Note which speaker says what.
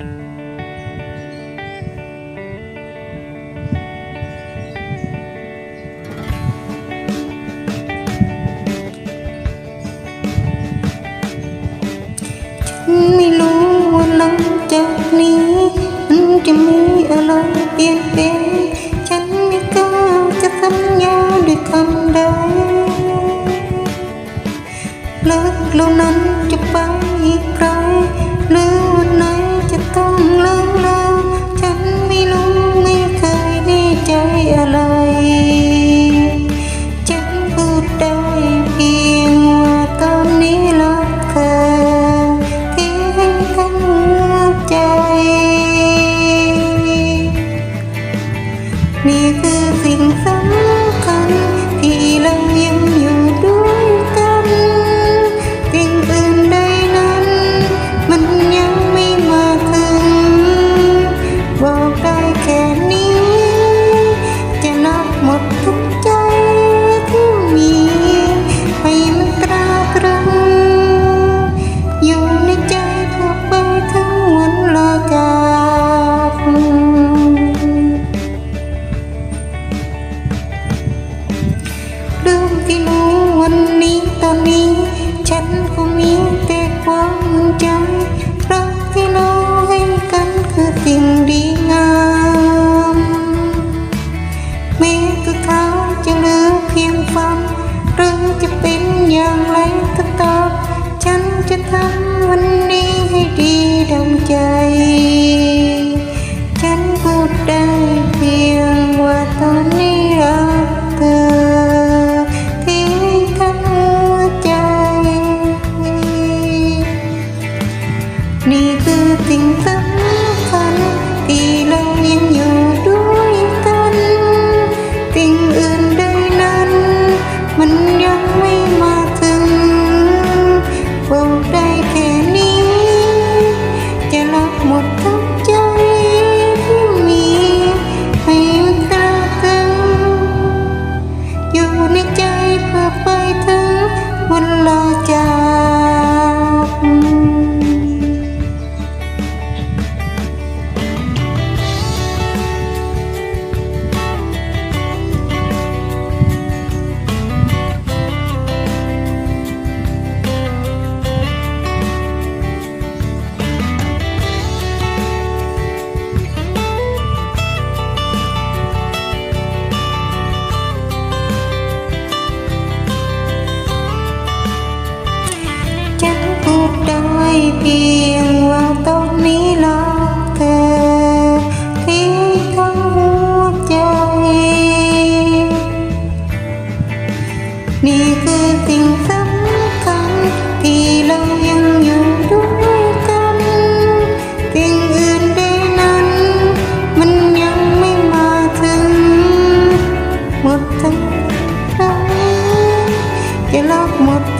Speaker 1: ไม่รู้ว่าหลังจากนี้มันจะมีอะไรเปลี่ยนแปลฉันไม่กล้าจะสัญญาด้วยคำใดรักเนั้น need ที่รู้วันนี้ตอนนี้ ฉันก็มีแต่ความมึนใจรักที่เราให้กันคือสิ่งดีงามแม้กับเขาจะเหลือเพียงฟันหรือจะเป็นอย่างไรก็ตาม tay tiền tốt ní lo thề tiếng thắng vua chơi đi cứ tình thắm thắm thì lâu nhân dù đuối tình ơn đế nắn mình nhận mới một thân hai chỉ lót một